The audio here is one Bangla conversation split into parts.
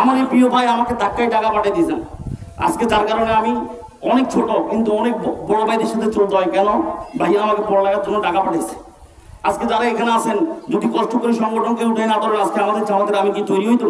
আমার এই প্রিয় ভাই আমাকে ধাক্কায় টাকা পাঠিয়ে দিয়েছেন আজকে তার কারণে আমি অনেক ছোট, কিন্তু অনেক বড় ভাইদের সাথে চলতে হয়। কেন? ভাই আমাকে পড়ালেখার জন্য টাকা পাঠিয়েছে। আজকে যারা এখানে আছেন, যদি কষ্ট করে সংগঠনকে উঠে না ধরেন আজকে আমাদের জামাতের আমি কি তৈরি হইতো?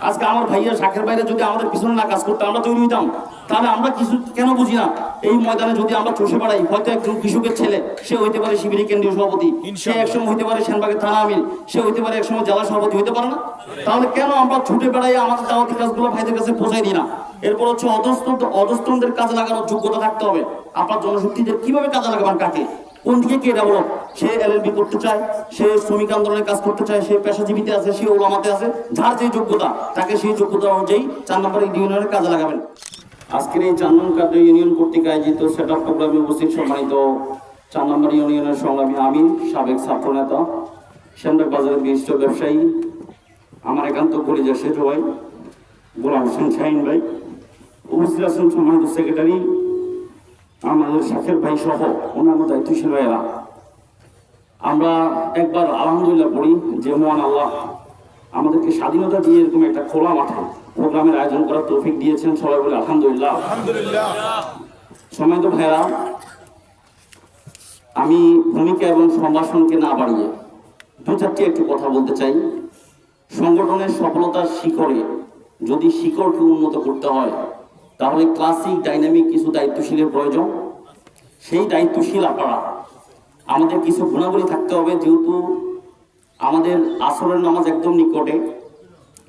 আজকে আমার ভাইয়া শাখের বাইরে যদি আমাদের পিছনে না কাজ করতে আমরা তৈরি হইতাম তাহলে আমরা কিছু কেন বুঝি না? এই ময়দানে যদি আমরা চষে বেড়াই হয়তো একজন কৃষকের ছেলে সে হইতে পারে শিবিরের কেন্দ্রীয় সভাপতি সে একসময় হইতে পারে সেনবাগের থানা আমির সে হইতে পারে একসময় জেলা সভাপতি হইতে পারে না? তাহলে কেন আমরা ছুটে বেড়াই আমাদের দাওয়াতি কাজগুলো ভাইদের কাছে পৌঁছাই দিই না? এরপর হচ্ছে অধস্থ অধস্তনদের কাজে লাগানোর যোগ্যতা থাকতে হবে। আপনার জনশক্তিদের কীভাবে কাজে লাগাবেন কাকে? কোন দিকে কে ডেভেলপ সে এলএলবি করতে চায়, সে শ্রমিক আন্দোলনের কাজ করতে চায়, সে পেশাজীবীতে আছে, সে ওলামাতে আছে, যার যে যোগ্যতা, তাকে সেই যোগ্যতা অনুযায়ী চার নম্বর ইউনিয়নের কাজে লাগাবেন। আজকের এই চার নম্বর ইউনিয়ন কর্তৃক আয়োজিত সেট আপ প্রোগ্রামে উপস্থিত সম্মানিত চার নম্বর ইউনিয়নের সংগ্রামী আমির, সাবেক ছাত্র নেতা সেন্ডাক বাজারের বিশিষ্ট ব্যবসায়ী, আমার একান্ত কলিজা সেজ ভাই, গোলাম হোসেন শাহিন ভাই, উপস্থিত আছেন সম্মানিত সেক্রেটারি আমাদের শাখের ভাই সহ অন্যান্য দায়িত্বশীল ভাইয়েরা আমরা একবার আলহামদুলিল্লাহ পড়ি যে মহান আল্লাহ আমাদেরকে স্বাধীনতা দিয়ে এরকম একটা খোলা মাঠে প্রোগ্রামের আয়োজন করার তৌফিক দিয়েছেন সবাই বলে আলহামদুলিল্লাহ। সম্মানিত ভাইয়েরা, আমি ভূমিকা এবং সম্ভাষণকে না বাড়িয়ে দু চারটি একটু কথা বলতে চাই। সংগঠনের সফলতার শিখরে যদি শিকড়কে উন্নত করতে হয় তাহলে ক্লাসিক ডাইনামিক কিছু দায়িত্বশীলের প্রয়োজন। সেই দায়িত্বশীল আপনারা, আমাদের কিছু গুণাবলী থাকতে হবে, যেহেতু আমাদের আসরের নামাজ একদম নিকটে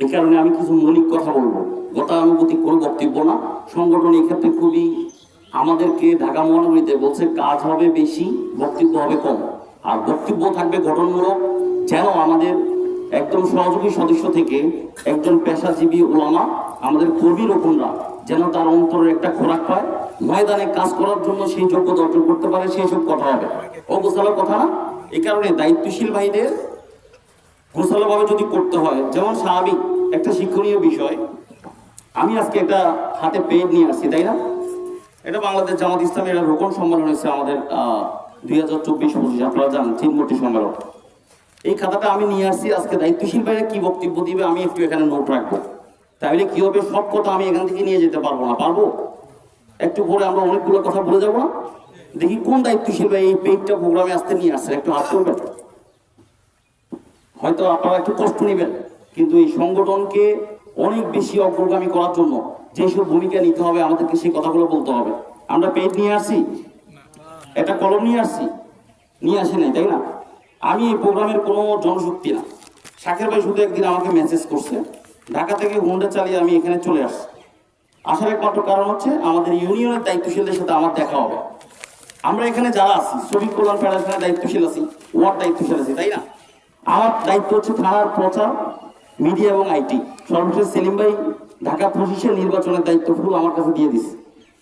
এই কারণে আমি কিছু মৌলিক কথা বলব। গতানুগতিক কোনো বক্তব্য না। সংগঠন এক্ষেত্রে খুবই আমাদেরকে ঢাকা মহানগরীতে বলছে, কাজ হবে বেশি, বক্তব্য হবে কম। আর বক্তব্য থাকবে গঠনমূলক, যেন আমাদের একদম সহযোগী সদস্য থেকে একজন পেশাজীবী ওলামা, আমাদের কর্মী রোপণরা যেন তার অন্তরের একটা খোরাক পায়। ময়দানে কাজ করার জন্য সেই যোগ্যতা অর্জন করতে পারে সেই সব কথা হবে। ও গোসালার কথা না? এই কারণে দায়িত্বশীল ভাইদের গোছালোভাবে যদি করতে হয়, যেমন স্বাভাবিক একটা শিক্ষণীয় বিষয়। আমি আজকে একটা হাতে পেজ নিয়ে আসছি, তাই না? এটা বাংলাদেশ জামাত ইসলামের একটা রোকন সম্মেলন হয়েছে আমাদের দুই হাজার চব্বিশ পঁচিশ, আপনারা জানেন তিনমূর্তি সম্মেলন। এই খাতাটা আমি নিয়ে আসছি, আজকে দায়িত্বশীল বাইরে কি বক্তব্য দিবে আমি একটু এখানে নোট রাখব। তাহলে কি হবে? সব কথা আমি এখান থেকে নিয়ে যেতে পারব না। পারব? একটু পরে আমরা অনেকগুলো কথা বলে যাব না? দেখি কোন দায়িত্বশীল এই পেজটা প্রোগ্রামে আসতে নিয়ে আসছেন একটু হাত করবেন হয়তো আপনারা একটু কষ্ট নেবেন, কিন্তু এই সংগঠনকে অনেক বেশি অগ্রগামী করার জন্য যেসব ভূমিকা নিতে হবে, আমাদেরকে সেই কথাগুলো বলতে হবে। আমরা পেজ নিয়ে আসছি একটা কলম নিয়ে আসছি নিয়ে আসি নাই, তাই না? আমি এই প্রোগ্রামের কোনো জনশক্তি না। শাকের ভাই শুধু একদিন আমাকে মেসেজ করছে। ঢাকা থেকে হুন্ডা চালিয়ে আমি এখানে চলে আসছি। আসার একমাত্র কারণ হচ্ছে আমাদের ইউনিয়নের দায়িত্বশীলদের সাথে আমার দেখা হবে। আমরা এখানে যারা আছি, শ্রমিক কল্যাণ ফেডারেশনের দায়িত্বশীল আছি, ওয়ার্ড দায়িত্বশীল আছি, তাই না? আমার দায়িত্ব হচ্ছে থানার প্রচার, মিডিয়া এবং আইটি। সর্বশেষ সেলিম ভাই ঢাকা পঁচিশের নির্বাচনের দায়িত্ব ফুল আমার কাছে দিয়ে দিছে।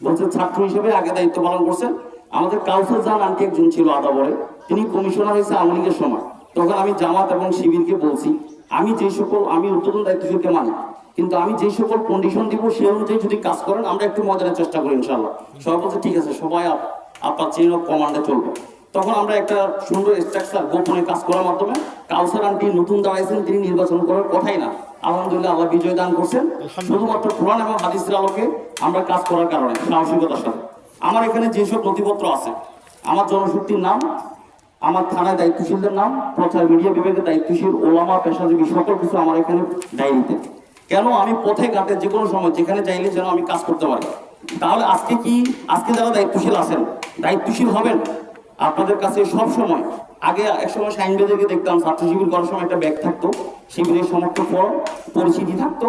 বলছে, ছাত্র হিসেবে আগে দায়িত্ব পালন করছেন। আমাদের কাউসার জান আন্টি একজন ছিল আদাবরে। তিনি কমিশনার হয়েছে আওয়ামী লীগের সময়। তখন আমি জামাত এবং শিবিরকে বলছি আমি যে সকল আমি উদ্বোধন দায়িত্বশীলকে মানি কিন্তু আমি যে সকল কন্ডিশন দিব সেই অনুযায়ী যদি কাজ করেন আমরা একটু মজার চেষ্টা করি ইনশাল্লাহ সবাই বলছে ঠিক আছে সবাই আপনার চেইন অফ কমান্ডে চলবে। তখন আমরা একটা সুন্দর স্ট্রাকচার গোপনে কাজ করার মাধ্যমে কাউসার আন্টি নতুন দাঁড়াইছেন তিনি নির্বাচন করার কথাই না। আলহামদুলিল্লাহ আল্লাহ বিজয় দান করছেন। শুধুমাত্র কোরআন এবং হাদিসের আলোকে আমরা কাজ করার কারণে সাহসিকতার সাথে। আমার এখানে যেসব নথিপত্র আছে আমার জনশক্তির নাম আমার থানায় দায়িত্বশীলদের নাম, প্রচার মিডিয়া বিভাগের দায়িত্বশীল, ওলামা, পেশাজীবী, সকল কিছু আমার এখানে ডায়েরিতে কেন? আমি পথে ঘাটে যে কোনো সময়, যেখানে চাইলে যেন আমি কাজ করতে পারি। তাহলে আজকে কি? আজকে যারা দায়িত্বশীল আছেন, দায়িত্বশীল হবেন আপনাদের কাছে সব সময় আগে এক সময় সাইন বেদেরকে দেখতাম ছাত্র শিবির করার সময় একটা ব্যাগ থাকতো শিবিরের সমর্থ ফর্ম, পরিচিতি থাকতো,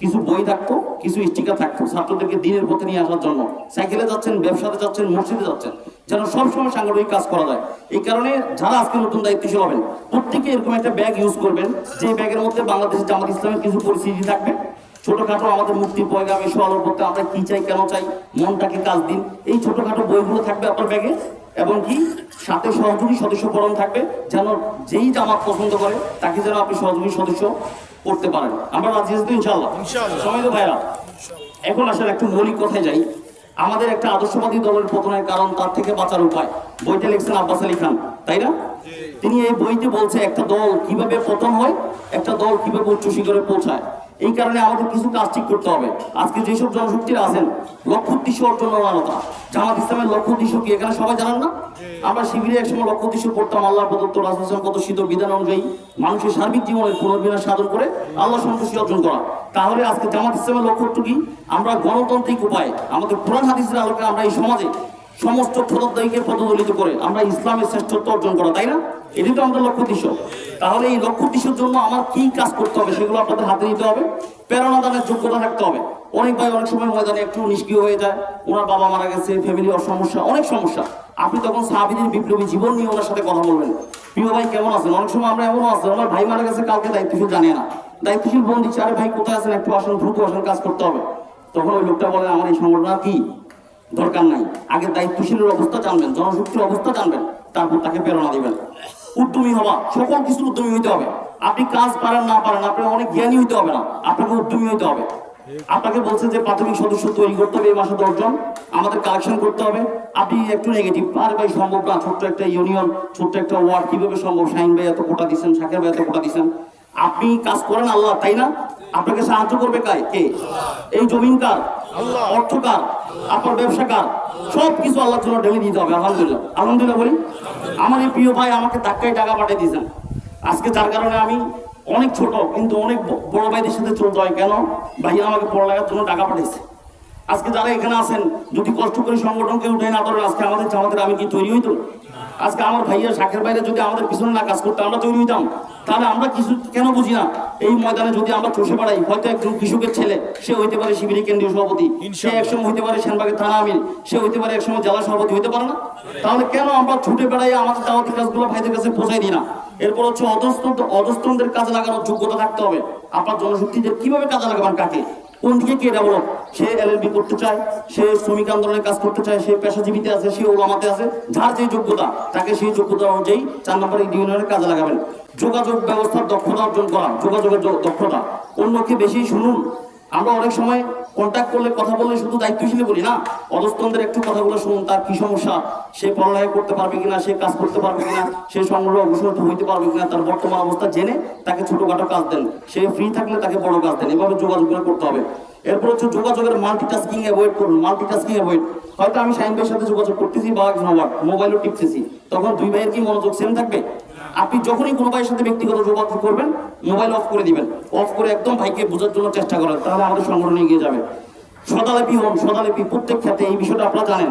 কিছু বই থাকতো, কিছু স্টিকার থাকতো ছাত্রদেরকে দিনের পথে নিয়ে আসার জন্য। সাইকেলে যাচ্ছেন, ব্যবসাতে যাচ্ছেন, মসজিদে যাচ্ছেন, যেন সবসময় সাংগঠনিক কাজ করা যায়। এই কারণে যারা আজকে নতুন দায়িত্বশীল হবেন, প্রত্যেকে এরকম একটা ব্যাগ ইউজ করবেন যে ব্যাগের মধ্যে বাংলাদেশের জামাত ইসলামের কিছু পরিস্থিতি থাকবে। ছোটখাটো আমাদের মুক্তির পয়গাম আলোর করতে আমরা কি চাই, কেন চাই, মনটাকে কাজ দিন। এই ছোটখাটো বইগুলো থাকবে আপনার ব্যাগে, এবং কি সাথে সহযোগী সদস্য ফরম থাকবে যেন যেই জামাত পছন্দ করে তাকে যেন আপনি সহযোগী সদস্য করতে পারেন। আমরা রাজি আছি ইনশাল্লাহ সময় তো ভাইরা। এখন আসলে একটু মৌলিক কথায় যাই। আমাদের একটা আদর্শবাদী দলের পতনের কারণ তার থেকে বাঁচার উপায়। বইটা লিখছেন আব্বাস আলী খান তাই না? তিনি এই বইতে বলছে একটা দল কীভাবে পতন হয় একটা দল কীভাবে উচ্চ শিখরে পৌঁছায়? এই কারণে আমাদের কিছু কাজ ঠিক করতে হবে। আজকে যেসব জনশক্তিরা আছেন লক্ষ্য উদ্দেশ্য অর্জন আলাদা জামাত ইসলামের লক্ষ্য উদ্দেশ্য কি এখানে সবাই জানান না? আমরা শিবিরে একসময় লক্ষ্য উদ্দেশ্য পড়তাম আল্লাহ প্রদত্ত রাসুলাম কত শীত বিধান অনুযায়ী মানুষের সার্বিক জীবনের পুনর্বিনাশ সাধন করে আল্লাহ সন্তুষ্টি অর্জন করা। তাহলে আজকে জামাত ইসলামের লক্ষ্যটা কি? আমরা গণতান্ত্রিক উপায়ে, আমাদের কোরআন হাদিসের আলোকে আমরা এই সমাজে সমস্ত ফরদাইকে পদদলিত করে আমরা ইসলামের শ্রেষ্ঠত্ব অর্জন করা, তাই না? এটি তো আমাদের লক্ষ্য উদ্দেশ্য তাহলে এই লক্ষ্য উদ্দেশ্যের জন্য আমার কি কাজ করতে হবে সেগুলো আপনাদের হাতে নিতে হবে। প্রেরণা দানের যোগ্যতা থাকতে হবে। অনেক ভাই অনেক সময় ময়দানে একটু নিষ্ক্রিয় হয়ে যায়, ওনার বাবা মারা গেছে ফ্যামিলি সমস্যা, অনেক সমস্যা। আপনি তখন সাহাবিদের বিপ্লবী জীবন নিয়ে ওনার সাথে কথা বলবেন। প্রিয় ভাই, কেমন আছেন? অনেক সময় আমরা এমনও আছি, আমার ভাই মারা গেছে কালকে দায়িত্বশীল জানে না। দায়িত্বশীল বোন দিচ্ছে আরে ভাই, কোথায় আছেন? একটু আসেন, দ্রুত আসেন, কাজ করতে হবে। তখন ওই লোকটা বলে, আমার এই সংগঠন কি? দরকার নাই। আগে দায়িত্বশীলের অবস্থা জানবেন, জনশক্তির অবস্থা জানবেন, তারপর তাকে প্রেরণা দিবেন। উদ্যমী হওয়া সকল কিছু উদ্যমী হইতে হবে। আপনি কাজ পারেন, না পারেন, আপনার অনেক জ্ঞানী হইতে হবে না, আপনাকে উদ্যমী হইতে হবে। আপনাকে বলছে যে প্রাথমিক সদস্য তৈরি করতে হবে এই মাসে দশজন, আমাদের কালেকশন করতে হবে। আপনি একটু নেগেটিভ আর ভাই সম্ভব না, ছোট্ট একটা ইউনিয়ন ছোট্ট একটা ওয়ার্ড কীভাবে সম্ভব? সাইন ভাই এত কোটা দিচ্ছেন শাকের ভাই এত কোটা দিচ্ছেন আপনি কাজ করেন আল্লাহ তাই না? আপনাকে সাহায্য করবে কায় কে? এই জমিন কার? অর্থ কার? আপনার ব্যবসা কার? সব কিছু আল্লাহর জন্য ঢেলে দিতে হবে আলহামদুলিল্লাহ। আলহামদুলিল্লাহ বলি। আমার এই প্রিয় ভাই আমাকে ধাক্কায় টাকা পাঠিয়ে দিয়েছেন আজকে যার কারণে আমি অনেক ছোট কিন্তু অনেক বড় ভাইদের সাথে চলতে হয়। কেন? ভাইয়া আমাকে পড়ালেখার জন্য টাকা পাঠিয়েছে। আজকে যারা এখানে আছেন যদি কষ্ট করে সংগঠনকে উঠে না ধরেন আজকে আমাদের আমাদের আমি কি তৈরি হইতো? আজকে আমার ভাইয়া শাকের বাইরে যদি আমাদের পিছনে না কাজ করতে আমরা তৈরি হইতাম তাহলে আমরা কিছু কেন বুঝি না? এই ময়দানে যদি আমরা চষে বেড়াই হয়তো একজন কৃষকের ছেলে সে হইতে পারে শিবিরের কেন্দ্রীয় সভাপতি সে একসময় হইতে পারে সেনবাগের থানা আমির সে হইতে পারে একসময় জেলা সভাপতি হইতে পারে না। তাহলে কেন আমরা ছুটে বেড়াই আমাদের দাওয়াতি কাজগুলো ভাইদের কাছে পৌঁছাই দিই না? এরপর হচ্ছে অধস্তন্ত অধস্তনদের কাজে লাগানোর যোগ্যতা থাকতে হবে। আপনার জনশক্তিদের কীভাবে কাজে লাগাবেন কাকে? কোন দিকে কে ডেভেলপ সে এলএলবি করতে চায়, সে শ্রমিক আন্দোলনের কাজ করতে চায়, সে পেশাজীবীতে আছে, সে ওলামাতে আছে, যার যে যোগ্যতা, তাকে সেই যোগ্যতা অনুযায়ী চার নম্বর ইউনিয়নের কাজে লাগাবেন। যোগাযোগ ব্যবস্থার দক্ষতা অর্জন করা, যোগাযোগের দক্ষতা। অন্যকে বেশি শুনুন আমরা অনেক সময় কন্ট্যাক্ট করলে, কথা বললে শুধু দায়িত্বশীলে বলি না? অধস্তনদের একটু কথাগুলো শুনুন, তার কি সমস্যা? সে পড়ালেখা করতে পারবে কিনা, সে কাজ করতে পারবে কিনা, সে সংগ্রহ অগ্রসর হইতে পারবে কিনা, তার বর্তমান অবস্থা জেনে তাকে ছোটখাটো কাজ দেন। সে ফ্রি থাকলে তাকে বড় কাজ দেন। এভাবে যোগাযোগগুলো করতে হবে। এরপর হচ্ছে যোগাযোগের মাল্টিটাস্কিং অ্যাভয়েড করুন মাল্টিটাস্কিং অ্যাভয়েড হয়তো আমি শাহিন ভাইয়ের সাথে যোগাযোগ করতেছি বা মোবাইলও টিপতেছি। তখন দুই ভাইয়ের কি মনোযোগ সেম থাকবে? আপনি যখনই কোনো ভাইয়ের সাথে ব্যক্তিগত যোগাযোগ করবেন, মোবাইল অফ করে দিবেন। অফ করে একদম ভাইকে বোঝার জন্য চেষ্টা করেন, তাহলে আমাদের সংগঠন এগিয়ে যাবে। সদালেপি হন, সদালেপি, প্রত্যেক ক্ষেত্রে এই বিষয়টা আপনারা জানেন।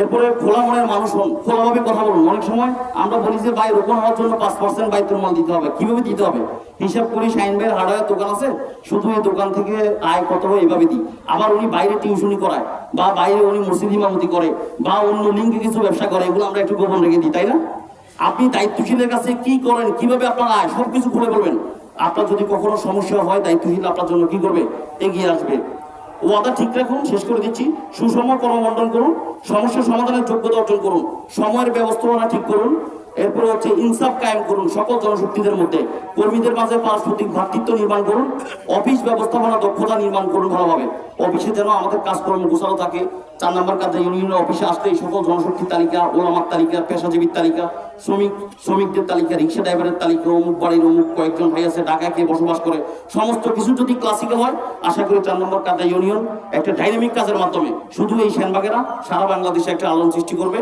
এরপরে খোলা মনের মানুষ হন, খোলাভাবে কথা বলুন। অনেক সময় আমরা বলি যে, ভাই, রোপণ হওয়ার জন্য পাঁচ পার্সেন্ট বাইতুল মাল দিতে হবে। কীভাবে দিতে হবে? হিসাব করি শাইন ভাইয়ের হার্ডওয়্যার দোকান আছে, শুধু এই দোকান থেকে আয় কত হয় এভাবে দিই। আবার উনি বাইরে টিউশনি করায়, বা বাইরে উনি মসজিদ ইমামতি করে, বা অন্য লিঙ্কে কিছু ব্যবসা করে, এগুলো আমরা একটু গোপন রেখে দিই, তাই না? আপনি দায়িত্বশীলের কাছে কি করেন? কীভাবে আপনার আয় সব কিছু খুলে বলবেন? আপনার যদি কখনো সমস্যা হয়, দায়িত্বশীল আপনার জন্য কি করবে? এগিয়ে আসবে। ওয়াদা ঠিক রাখুন, শেষ করে দিচ্ছি। সুষম কর্মবন্টন করুন। সমস্যা সমাধানের যোগ্যতা অর্জন করুন। সময়ের ব্যবস্থাপনা ঠিক করুন। এরপরে হচ্ছে ইনসাফ কায়েম করুন সকল জনশক্তিদের মধ্যে। কর্মীদের মাঝে পারস্পরিক ভ্রাতৃত্ব নির্মাণ করুন। অফিস ব্যবস্থাপনা দক্ষতা নির্মাণ করুন ভালোভাবে। অফিসে যেন আমাদের কাজকর্ম গোছানো থাকে। চার নম্বর কাজে ইউনিয়নের অফিসে এই সকল জনশক্তির তালিকা, ওলামার তালিকা, পেশাজীবীর তালিকা, শ্রমিক, শ্রমিকদের তালিকা, রিক্সা ড্রাইভারের তালিকা, অমুক বাড়ির অমুক কয়েকজন ভাই আছে, ঢাকায় কে বসবাস করে। সমস্ত কিছু যদি ক্লাসিক্যাল হয়, আশা করি চার নম্বর কাজা ইউনিয়ন একটা ডাইনামিক কাজের মাধ্যমে। শুধু এই সেনবাগেরা সারা বাংলাদেশে একটা আলোড়ন সৃষ্টি করবে।